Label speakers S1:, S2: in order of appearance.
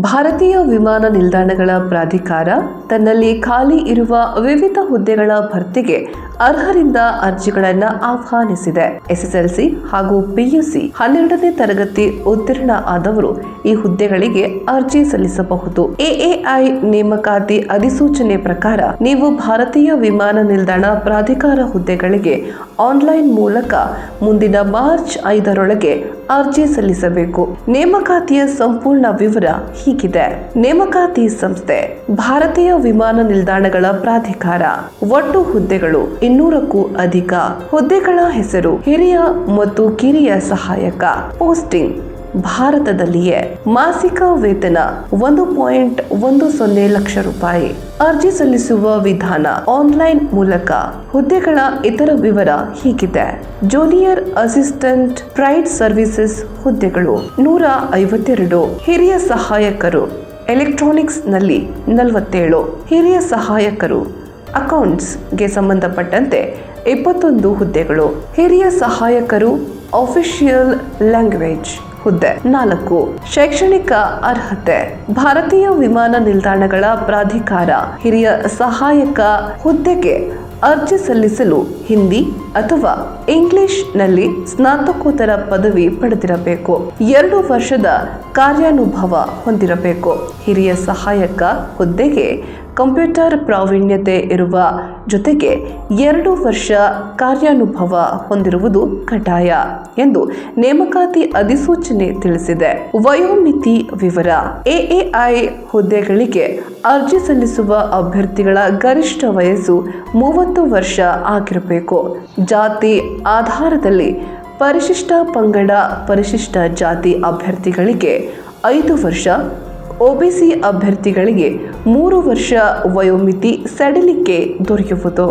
S1: ಭಾರತೀಯ ವಿಮಾನ ನಿಲ್ದಾಣಗಳ ಪ್ರಾಧಿಕಾರ ತನ್ನಲ್ಲಿ ಖಾಲಿ ಇರುವ ವಿವಿಧ ಹುದ್ದೆಗಳ ಭರ್ತಿಗೆ ಅರ್ಹರಿಂದ ಅರ್ಜಿಗಳನ್ನು ಆಹ್ವಾನಿಸಿದೆ. ಎಸ್ಎಸ್ಎಲ್ಸಿ ಹಾಗೂ ಪಿಯುಸಿ ಹನ್ನೆರಡನೇ ತರಗತಿ ಉತ್ತೀರ್ಣ ಆದವರು ಈ ಹುದ್ದೆಗಳಿಗೆ ಅರ್ಜಿ ಸಲ್ಲಿಸಬಹುದು. ಎಎಐ ನೇಮಕಾತಿ ಅಧಿಸೂಚನೆ ಪ್ರಕಾರ ನೀವು ಭಾರತೀಯ ವಿಮಾನ ನಿಲ್ದಾಣ ಪ್ರಾಧಿಕಾರ ಹುದ್ದೆಗಳಿಗೆ ಆನ್ಲೈನ್ ಮೂಲಕ ಮುಂದಿನ ಮಾರ್ಚ್ ಐದರೊಳಗೆ ಅರ್ಜಿ ಸಲ್ಲಿಸಬೇಕು. ನೇಮಕಾತಿಯ ಸಂಪೂರ್ಣ ವಿವರ ಹೀಗಿದೆ. ನೇಮಕಾತಿ ಸಂಸ್ಥೆ ಭಾರತೀಯ ವಿಮಾನ ನಿಲ್ದಾಣಗಳ ಪ್ರಾಧಿಕಾರ. ಒಟ್ಟು ಹುದ್ದೆಗಳು ಇನ್ನೂರಕ್ಕೂ ಅಧಿಕ ಹುದ್ದೆಗಳ ಹೆಸರು, ಹಿರಿಯ ಮತ್ತು ಕಿರಿಯ ಸಹಾಯಕ ಪೋಸ್ಟಿಂಗ್ ಭಾರತದಲ್ಲಿಯೇ ಮಾಸಿಕ ವೇತನ ಒಂದು ಪಾಯಿಂಟ್ ಒಂದು ಸೊನ್ನೆ ಲಕ್ಷ ರೂಪಾಯಿ. ಅರ್ಜಿ ಸಲ್ಲಿಸುವ ವಿಧಾನ ಆನ್ಲೈನ್ ಮೂಲಕ ಹುದ್ದೆಗಳ ಇತರ ವಿವರ ಹೀಗಿದೆ. ಜೂನಿಯರ್ ಅಸಿಸ್ಟೆಂಟ್ ಪ್ರೈಡ್ ಸರ್ವಿಸಸ್ ಹುದ್ದೆಗಳು ನೂರ ಐವತ್ತೆರಡು, ಹಿರಿಯ ಸಹಾಯಕರು ಎಲೆಕ್ಟ್ರಾನಿಕ್ಸ್ನಲ್ಲಿ ನಲವತ್ತೇಳು, ಹಿರಿಯ ಸಹಾಯಕರು ಅಕೌಂಟ್ಸ್ಗೆ ಸಂಬಂಧಪಟ್ಟಂತೆ ಇಪ್ಪತ್ತೊಂದು ಹುದ್ದೆಗಳು, ಹಿರಿಯ ಸಹಾಯಕರು ಅಫಿಷಿಯಲ್ ಲ್ಯಾಂಗ್ವೇಜ್ ಹುದ್ದೆ, ನಾಲ್ಕು, ಶೈಕ್ಷಣಿಕ ಅರ್ಹತೆ, ಭಾರತೀಯ ವಿಮಾನ ನಿಲ್ದಾಣಗಳ ಪ್ರಾಧಿಕಾರ, ಹಿರಿಯ ಸಹಾಯಕ ಹುದ್ದೆಗೆ ಅರ್ಜಿ ಸಲ್ಲಿಸಲು ಹಿಂದಿ ಅಥವಾ ಇಂಗ್ಲಿಷ್ನಲ್ಲಿ ಸ್ನಾತಕೋತ್ತರ ಪದವಿ ಪಡೆದಿರಬೇಕು. ಎರಡು ವರ್ಷದ ಕಾರ್ಯಾನುಭವ ಹೊಂದಿರಬೇಕು. ಹಿರಿಯ ಸಹಾಯಕ ಹುದ್ದೆಗೆ ಕಂಪ್ಯೂಟರ್ ಪ್ರಾವೀಣ್ಯತೆ ಇರುವ ಜೊತೆಗೆ ಎರಡು ವರ್ಷ ಕಾರ್ಯಾನುಭವ ಹೊಂದಿರುವುದು ಕಡ್ಡಾಯ ಎಂದು ನೇಮಕಾತಿ ಅಧಿಸೂಚನೆ ತಿಳಿಸಿದೆ. ವಯೋಮಿತಿ ವಿವರ. ಎಎಐ ಹುದ್ದೆಗಳಿಗೆ ಅರ್ಜಿ ಸಲ್ಲಿಸುವ ಅಭ್ಯರ್ಥಿಗಳ ಗರಿಷ್ಠ ವಯಸ್ಸು ಮೂವತ್ತು ವರ್ಷ ಆಗಿರಬೇಕು. ಜಾತಿ ಆಧಾರದಲ್ಲಿ ಪರಿಶಿಷ್ಟ ಪಂಗಡ ಪರಿಶಿಷ್ಟ ಜಾತಿ ಅಭ್ಯರ್ಥಿಗಳಿಗೆ ಐದು ವರ್ಷ ಒಬಿಸಿ ಅಭ್ಯರ್ಥಿಗಳಿಗೆ ಮೂರು ವರ್ಷ ವಯೋಮಿತಿ ಸಡಿಲಿಕೆ ದೊರೆಯುವುದು.